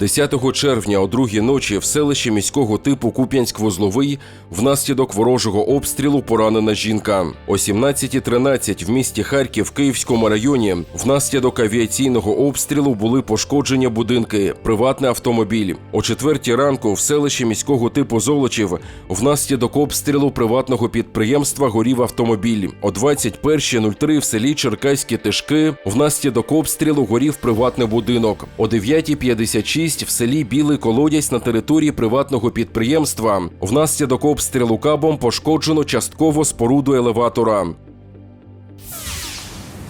10 червня о другій ночі в селищі міського типу Куп'янськ-Вузловий внаслідок ворожого обстрілу поранена жінка. О 17.13 в місті Харків Київському районі внаслідок авіаційного обстрілу були пошкоджені будинки, приватний автомобіль. О 4 ранку в селищі міського типу Золочів внаслідок обстрілу приватного підприємства горів автомобіль. О 21.03 в селі Черкаські Тишки внаслідок обстрілу горів приватний будинок. О 9.56 в селі Білий Колодязь на території приватного підприємства внаслідок обстрілу кабом пошкоджено частково споруду елеватора.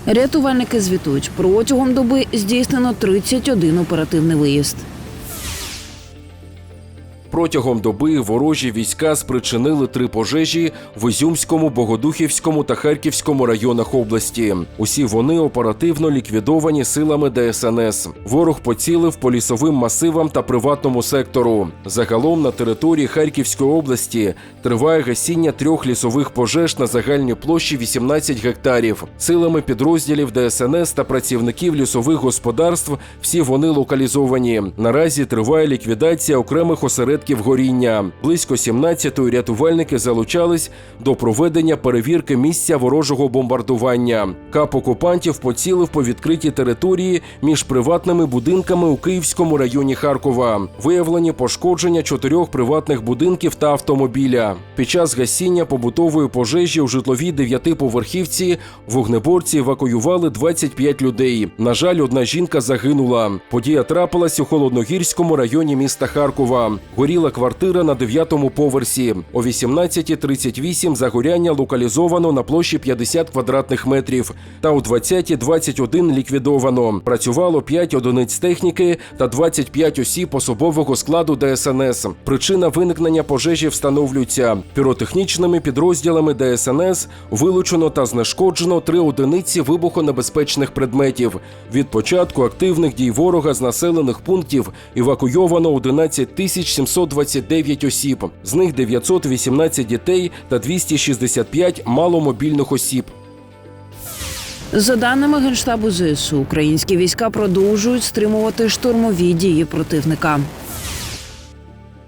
Рятувальники звітують, протягом доби здійснено 31 оперативний виїзд. Протягом доби ворожі війська спричинили три пожежі в Ізюмському, Богодухівському та Харківському районах області. Усі вони оперативно ліквідовані силами ДСНС. Ворог поцілив по лісовим масивам та приватному сектору. Загалом на території Харківської області триває гасіння трьох лісових пожеж на загальній площі 18 гектарів. Силами підрозділів ДСНС та працівників лісових господарств всі вони локалізовані. Наразі триває ліквідація окремих осередків горіння. Близько 17-ї рятувальники залучались до проведення перевірки місця ворожого бомбардування. Кап окупантів поцілив по відкритій території між приватними будинками у Київському районі Харкова. Виявлені пошкодження чотирьох приватних будинків та автомобіля. Під час гасіння побутової пожежі у житловій дев'ятиповерхівці вогнеборці евакуювали 25 людей. На жаль, одна жінка загинула. Подія трапилась у холодногірському районі міста Харкова. Горіла квартира на дев'ятому поверсі. О 18.38 загоряння локалізовано на площі 50 квадратних метрів. Та о 20.21 ліквідовано. Працювало 5 одиниць техніки та 25 осіб особового складу ДСНС. Причина виникнення пожежі встановлюється. Піротехнічними підрозділами ДСНС вилучено та знешкоджено три одиниці вибухонебезпечних предметів. Від початку активних дій ворога з населених пунктів евакуйовано 11 тисяч 729 осіб, з них 918 дітей та 265 маломобільних осіб. За даними Генштабу ЗСУ, українські війська продовжують стримувати штурмові дії противника.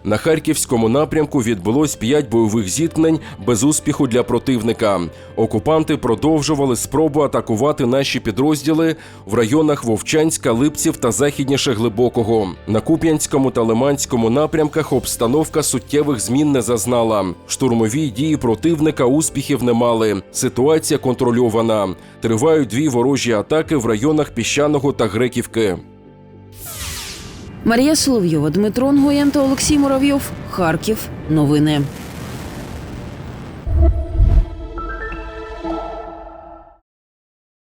На харківському напрямку відбулось п'ять бойових зіткнень без успіху для противника. Окупанти продовжували спробу атакувати наші підрозділи в районах Вовчанська, Липців та західніше Глибокого. На Куп'янському та Лиманському напрямках обстановка суттєвих змін не зазнала. Штурмові дії противника успіхів не мали. Ситуація контрольована. Тривають дві ворожі атаки в районах Піщаного та Греківки. Марія Соловйова, Дмитро Нгоєн та Олексій Муравйов. Харків. Новини.